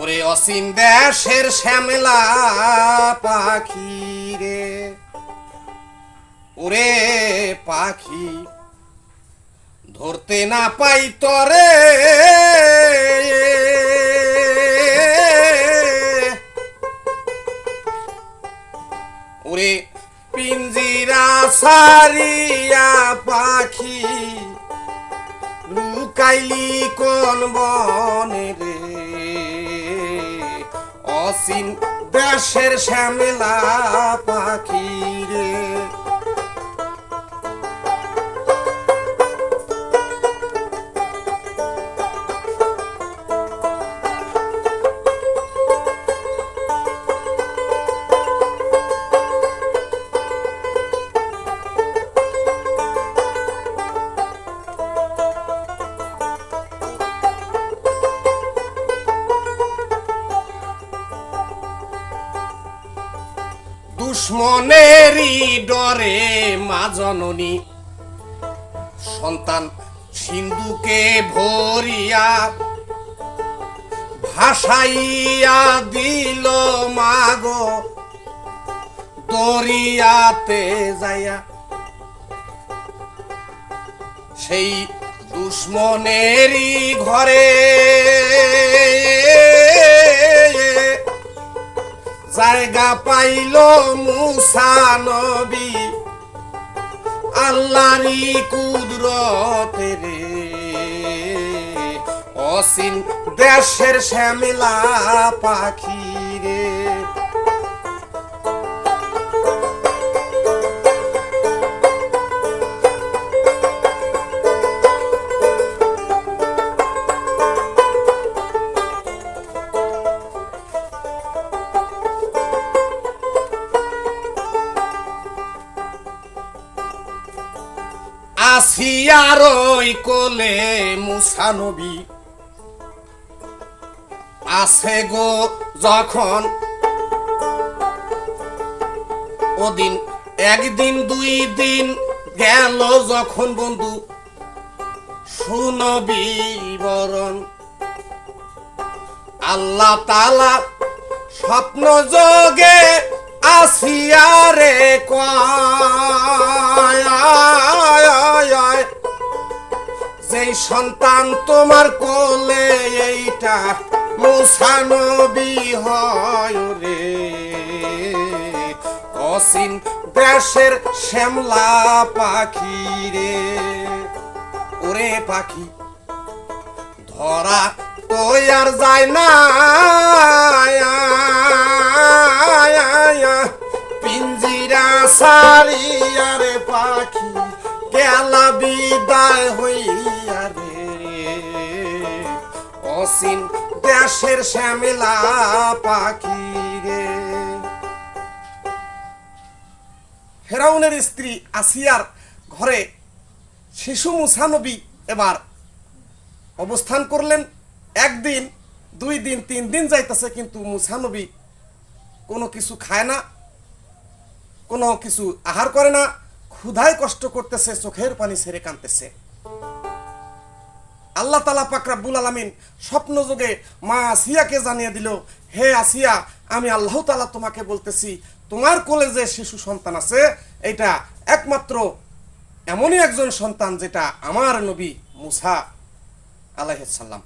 ওরে অসীম দেশের শ্যামলা পাখি রে। ওরে পাখি, ধরতে না পাই তরে। ওরে পিঞ্জিরা সারিয়া পাখি, লুকাইলি কোন বনে রে অসীম দেশের শ্যামলা। মা জননী। সন্তান সিন্ধুকে ভরিয়া ভাসাইয়া দিল মাগো। দরিয়াতে যাইয়া সেই দুশ্মনেরই ঘরে জায়গা পাইল মুসা নবী। আল্লাহরি কুদরতে অসীম দেশের শ্যামলা পাখি রে। আসিয়ার ওই কোলে মুসানবী আছে গো যখন ওদিন, একদিন, দুই দিন গেল যখন বন্ধু শুনবি বরণ। আল্লাহ তালা স্বপ্ন যোগে আসিয়ারে কয় যেই সন্তান তোমার কোলে এইটা মুসানবী হয় রে। অসীম দেশের শ্যামলা পাখি রে। ওরে পাখি, ধরা তো আর যায় না। পিঞ্জিরা সারিয়ারে পাখি, গেলা বিদায় হইয়া রে। অসীম দেশের শ্যামেলা পাখি রে। ফেরাউনের স্ত্রী আসিয়ার ঘরে শিশু মুসানবী এবার অবস্থান করলেন। একদিন, দুই দিন, তিন দিন যাইতেছে, কিন্তু মুসানবী কোনো কিছু খায় না, কোনো কিছু আহার করে না, ক্ষুধায় কষ্ট করতেছে, চোখের পানি ছেড়ে কানতেছে আল্লাহ তালা পাক রাব্বুল আলামিন স্বপ্ন যোগে মা আসিয়াকে জানিয়ে দিল, হে আসিয়া, আমি আল্লাহ তালা তোমাকে বলতেছি, তোমার কোলে যে শিশু সন্তান আছে, এটা একমাত্র এমনই একজন সন্তান যেটা আমার নবী মুসা আলাইসাল্লাম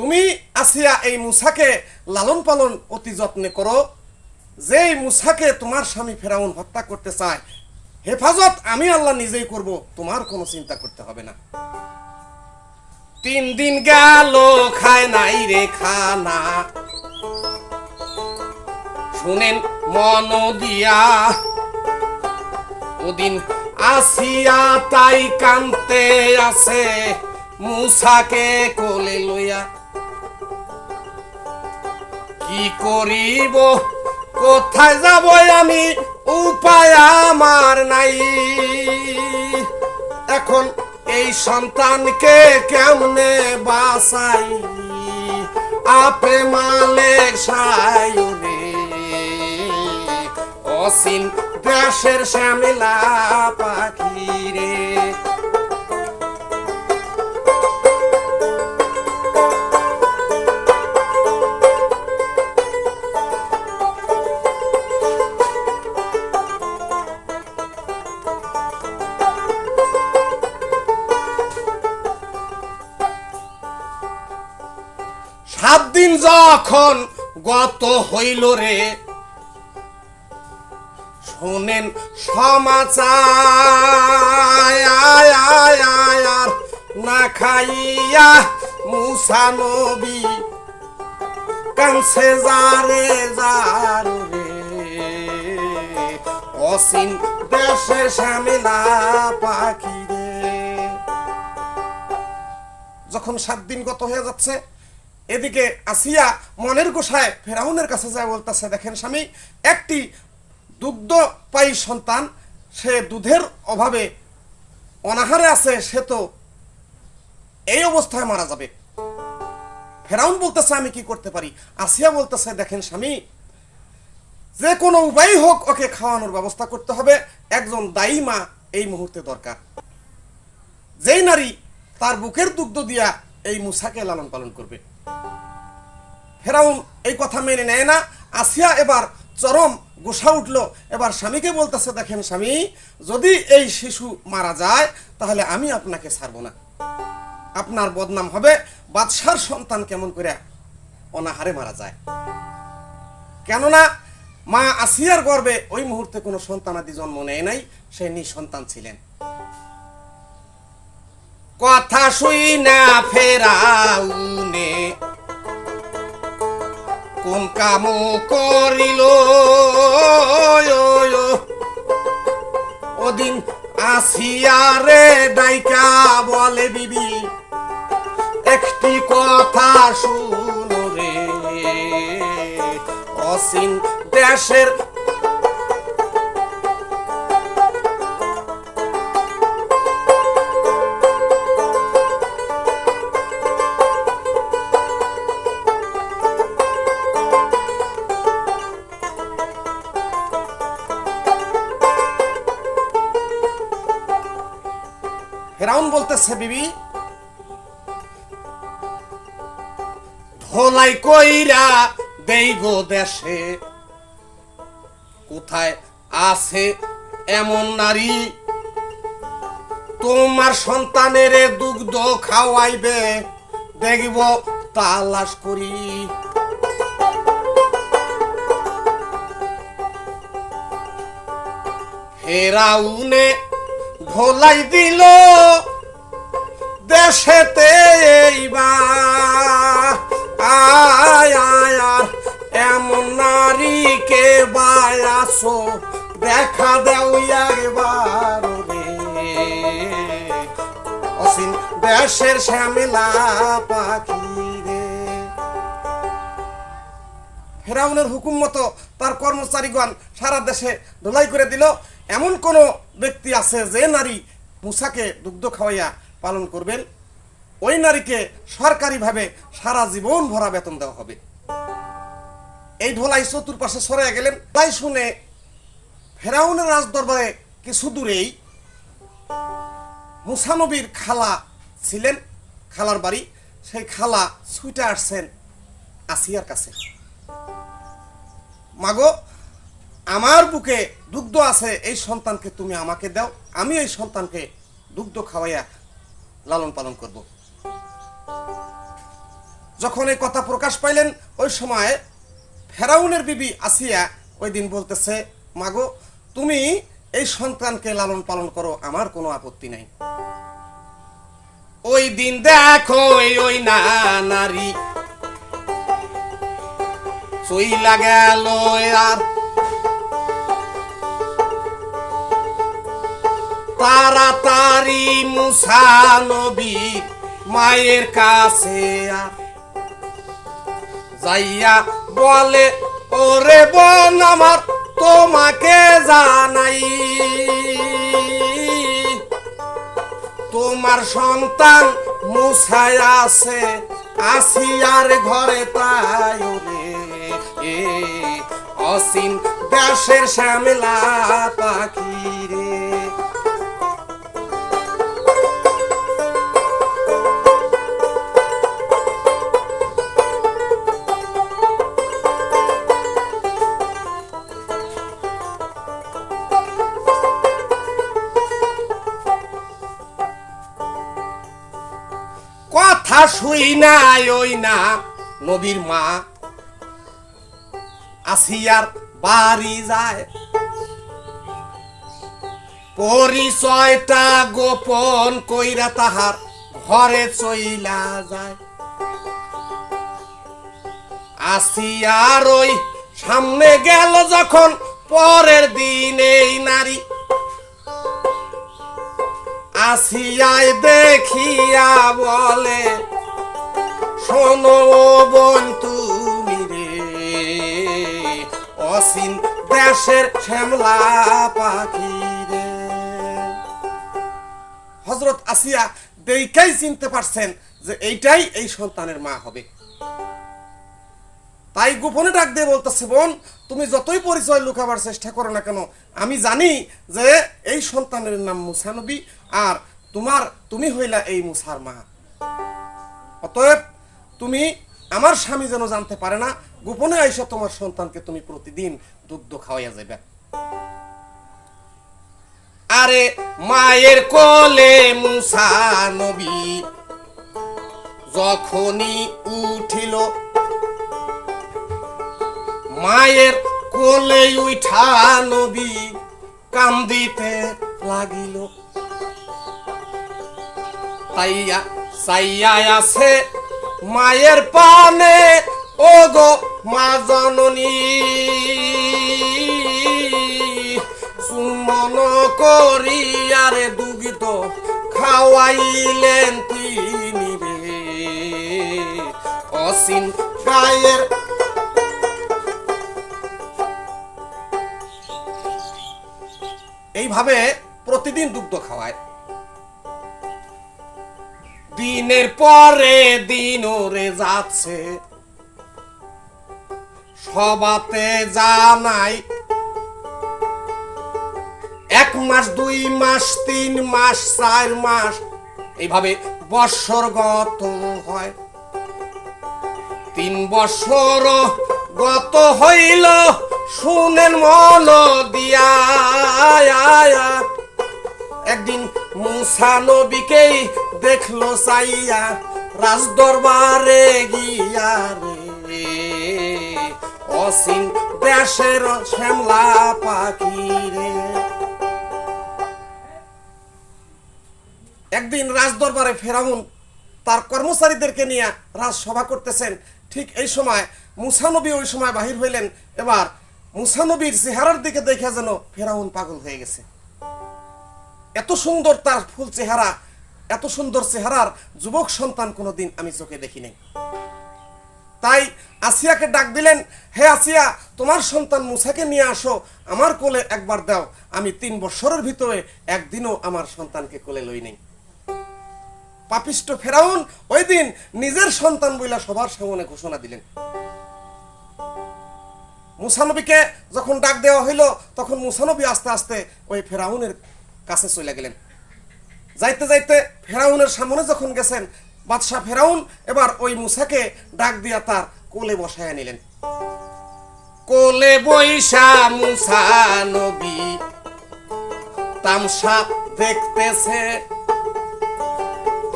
তুমি আসিয়া এই মুসাকে লালন পালন অতি যত্নে করো। যেই মুসাকে তোমার স্বামী ফেরাউন হত্যা করতে চায়, হেফাজত আমি আল্লাহ নিজেই করব, তোমার কোনো চিন্তা করতে হবে না। তিন দিন গেল, খায় নাই রে খানা। শুনেন, মন দিয়া, ওদিন আসিয়া তাই কান্তে আছে মুসাকে কোলে লইয়া কি করিব? কোথায় যাব আমি? উপায় আমার নাই। এখন এই সন্তানকে কেমনে বাসাই আপে মালেক সায়ুরে অসীম দেশের শ্যামিলা পাখি রে সাত দিন যখন গত হইল রে, শোনেন সমাচার, না খাইয়া মুসা নবী কানছে যারে যার অসীম দেশে শ্যামেলা পাখি রে। যখন সাত দিন গত হয়ে যাচ্ছে এদিকে আসিয়া মনের গোসায় ফেরাউনের কাছে যায় বলতেছে, দেখেন স্বামী, একটি দুগ্ধ পাই সন্তান, সে দুধের অভাবে অনাহারে আছে, সে তো এই অবস্থায় মারা যাবে। ফেরাউন বলতেছে, আমি কি করতে পারি? আসিয়া বলতেছে, দেখেন স্বামী, যে কোনো উপায় হোক, ওকে খাওয়ানোর ব্যবস্থা করতে হবে। একজন দায়ী মা এই মুহূর্তে দরকার। যেই নারী তার বুকের দুগ্ধ দিয়া এই মুসাকে লালন পালন করবে। ফেরাউন এই কথা মেনে নেয় না। আসিয়া এবার চরম গোসা উঠল। এবার স্বামীকে বলতেছে, দেখেন স্বামী, যদি এই শিশু মারা যায়, তাহলে আমি আপনাকে ছাড়ব না। আপনার বদনাম হবে, বাদশার সন্তান কেমন করে অনাহারে মারা যায়। কেননা, মা আসিয়ার গর্বে ওই মুহূর্তে কোনো সন্তানাদি জন্ম নেয় নাই, সে নিঃসন্তান ছিলেন। কথা শুই না ফেরাউনে। কোন কাম করিল? ওদিন আসিয়া রে ডাইকা বলে, বিবি, একটি কথা শুনো রে। অসীম দেশের বলতেছে বিবি? ধোলাই কইরা দেই গো দেশে। কোথায় আছে এমন নারী? তোমার সন্তানের দুগ্ধ খাওয়াইবে, দেখব তালাশ করি। ফেরাউনে ঢোলাই দিল দেশেতে এইবার আয় আয় আর এমন নারীকে বায়াসো, দেখা দেও একবার অসীম দেশের শ্যামেলা পাখি ফেরাউনের হুকুম মতো তার কর্মচারীগণ সারা দেশে ধোলাই করে দিল। এমন কোন ব্যক্তি আছে যে নারী মুসাকে দুগ্ধ খাওয়াইয়া পালন করবেন, ওই নারীকে সরকারিভাবে সারা জীবন ভরা বেতন দেওয়া হবে। এই ঢোলাই চতুর্পাশে সরে গেলেন। তাই শুনে ফেরাউনের রাজদরবারে কিছু দূরেই মুসানবীর খালা ছিলেন, খালার বাড়ি। সেই খালা ছুটে আসছেন আসিয়ার কাছে। মাগো, আমার বুকে দুগ্ধ আছে, এই সন্তানকে তুমি আমাকে দাও। আমি এই সন্তানকে দুগ্ধ খাওয়াইয়া লালন পালন করব। যখন এই কথা প্রকাশ পাইলেন, ওই সময় ফেরাউনের বিবি আসিয়া ওই দিন বলতেছে, মাগো, তুমি এই সন্তানকে লালন পালন করো, আমার কোনো আপত্তি নাই। ওই দিন দেখো ওই না নারী চইলা গেল আর তাড়াতাড়ি মুসা নবী মায়ের কাছে যাইয়া বলে, ওরে বোন আমার, তোমাকে জানাই। তোমার সন্তান মুসায় আছে আসিয়ার ঘরে তাই অসীম দেশের শ্যামলা পাখি না ওই না নবীর মা। আসিয়ার বাড়ি যায়। পরিচয়টা গোপন কইরা তাহার ঘরে চইলা যায়। আসিয়ার ওই সামনে গেল যখন পরের দিন এই নারী। আসিয়ায় দেখিয়া বলে শোনো তুমি রে। অসীম দেশের শ্যামলা পাখি রে। হজরত আসিয়া দেইকাই চিনতে পারছেন যে এইটাই এই সন্তানের মা হবে। তাই গোপনে ডাক দিয়ে বলতেছে, বোন, তুমি যতই পরিচয় লুকাবার চেষ্টা করো না কেন, আমি জানি যে এই সন্তানের নাম মুসানবী আর তোমার, তুমি হইলা এই মুসার মা। অতএব তুমি আমার স্বামী যেন জানতে পারে না, গোপনে আইসা তোমার সন্তানকে তুমি প্রতিদিন দুগ্ধ খাওয়াইয়া যাবে আরে মায়ের কোলে মুসা নবী, যখনই উঠিল, মায়ের কোলে উঠা নবী কান্দিতে লাগিল। তাইয়া সাইয়া আছে মায়ের পানে ও গো মা জননী। সুমন করিয়ারে দুগিত খাওয়াইলেন তিনি রে। অসীম গায়ের এইভাবে প্রতিদিন দুগ্ধ খাওয়ায়। দিনের পরে দিন ওরে যাচ্ছে। সবাতে জানাই এক মাস, দুই মাস, তিন মাস, চার মাস, এইভাবে বৎসর গত হয়। তিন বছর গত হইল, শুনেন মন দিয়া। একদিন মুসা নবীকেই দেখল চাইয়া রাজ দরবারে গিয়া রে। অসীম দেশের শ্যামলা পাখি রে। একদিন রাজ দরবারে ফেরাউন তার কর্মচারীদেরকে নিয়ে রাজসভা করতেছেন। ঠিক এই সময় মুসানবী ওই সময় বাহির হইলেন। এবার মুসানবীর চেহারার দিকে দেখে যেন ফেরাউন পাগল হয়ে গেছে। এত সুন্দর তার ফুল চেহারা এত সুন্দর চেহারার যুবক সন্তান কোনোদিন আমি চোখে দেখি নাই। তাই আসিয়াকে ডাক দিলেন, হে আসিয়া, তোমার সন্তান মুসাকে নিয়ে আসো, আমার কোলে একবার দাও, আমি তিন বছরের ভিতরে একদিনও আমার সন্তানকে কোলে লই নাই। পাপিষ্ট ফেরাউন ওই দিন নিজের সন্তান বইলা সবার সামনে ঘোষণা দিলেন। মুসানবীকে যখন ডাক দেওয়া হইল, তখন মুসানবী আস্তে আস্তে ওই ফেরাউনের কাছে চলে গেলেন। যাইতে যাইতে ফেরাউনের সামনে যখন গেছেন, বাদশাহ ফেরাউন এবার ওই মুসাকে ডাক দিয়া তার কোলে বসায় নিলেন। কোলে বৈশা মুসা নবী, তামসা দেখতেছে।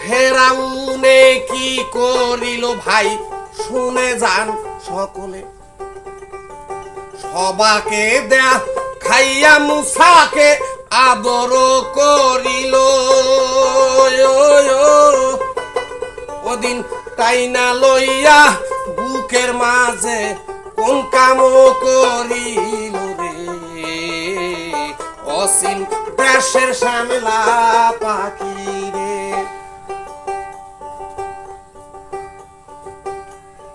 ফেরাউনে কি করিল ভাই, শুনে যান সকলে। সবাকে দেয়া, খাইয়া মুসাকে আদর করিল। ওদিন তাই না লইয়া বুকের মাঝে কোন কাম করিল রে। অসীম দেশের শ্যামলা পাখি রে।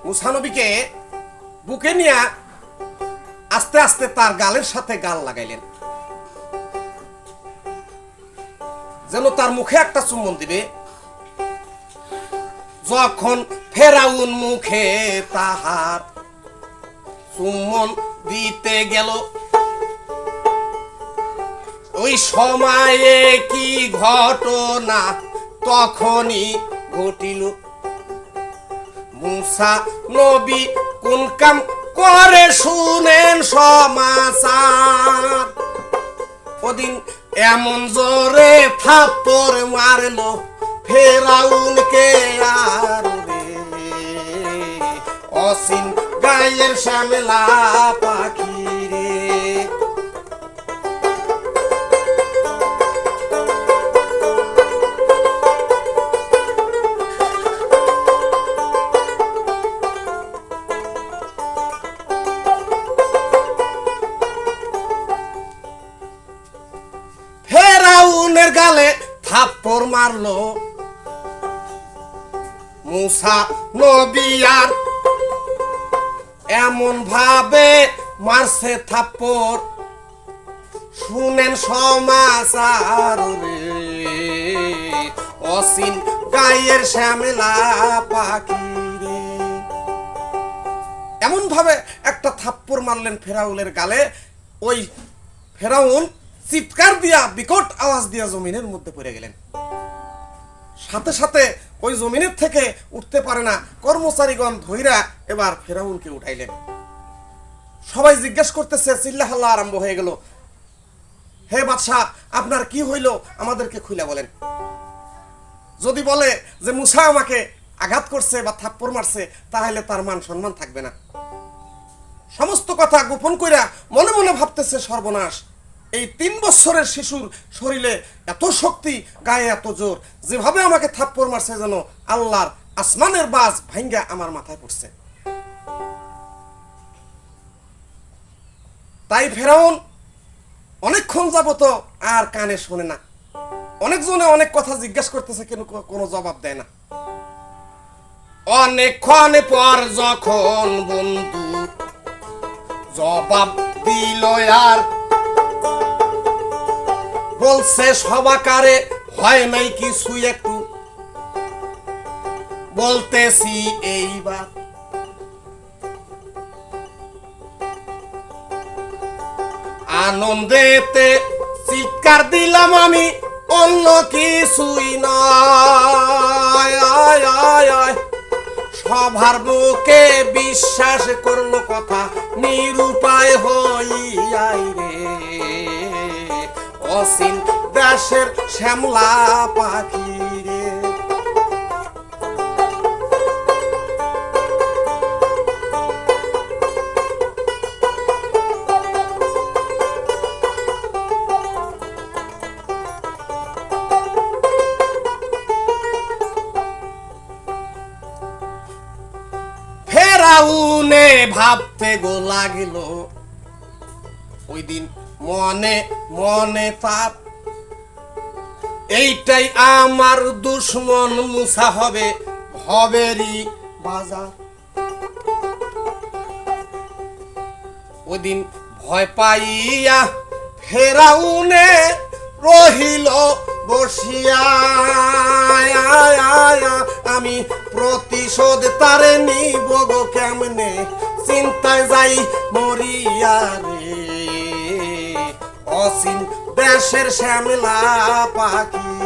মুসানবীকে বুকে নিয়ে আস্তে আস্তে তার গালের সাথে গাল লাগাইলেন। যেন তার মুখে একটা চুম্বন দিবে। যখন ফেরাউন মুখে তাহার চুম্বন দিতে গেল, ওই সময়ে কি ঘটনা তখনই ঘটিল? মুসা নবী কোন কাম করে শুনেন সমাচার। ওদিন এমন জোরে থাপ্পর মারলো ফেরাউনকে আর অসীম গায়ের শ্যামলা পাখি মুসা নবিয়ার। এমন ভাবে মারছে থাপ্পড়। শুনেন সমাচার রে। অসীন গায়ের শ্যামেলা পাখি রে। এমন ভাবে একটা থাপ্পড় মারলেন ফেরাউলের গালে। ওই ফেরাউন চিৎকার দিয়া বিকট আওয়াজ দিয়া জমিনের মধ্যে পড়ে গেলেন। সাথে সাথে ওই জমিনের থেকে উঠতে পারে না। কর্মচারীগণ ধৈরা এবার ফেরাউনকে উঠাইলেন। সবাই জিজ্ঞেস করতেছে চিল্লাহাল্লা আরম্ভ হয়ে গেল। হে বাদশাহ, আপনার কি হইল? আমাদেরকে খুলে বলেন। যদি বলে যে মুসা আমাকে আঘাত করছে বা থাপ্পড় মারছে, তাহলে তার মান সম্মান থাকবে না। সমস্ত কথা গোপন কইরা মনে মনে ভাবতেছে সর্বনাশ। এই তিন বছরের শিশুর শরীরে এত শক্তি, গায়ে এত জোর, যেভাবে আমাকে থাপ্পড় মারছে যেন আল্লাহর আসমানের বাজ ভাঙ্গা আমার মাথায় পড়ছে। তাই ফেরাউন অনেকক্ষণ যাবত আর কানে শোনে না। অনেকজনে অনেক কথা জিজ্ঞাসা করতেছে, কিন্তু কোনো জবাব দেয় না। অনেকক্ষণ পর যখন বন্ধু জবাব দিল আর বলছে সবাকারে হয় নাই কিছু একটু। বলতেছি এইবার। আনন্দেতে চিৎকার দিলাম আমি, অন্য কিছুই নয়। সবার মুখে বিশ্বাস করল কথা, নিরুপায় হইয়াই অসীম দেশের শ্যামলা পাখি ভাবতে গো লাগিল ওই দিন মনে মনে তার এইটাই আমার দুশ্মন মুসা হবে হবেরই বাজার। ওই দিন ভয় পাইয়া ফেরাউনে রহিল বসিয়া। আমি প্রতিশোধ তারে নিব গো কেমনে? চিন্তায় যাই মরিয়া রে। অসীম দেশের শ্যামলা পাখি।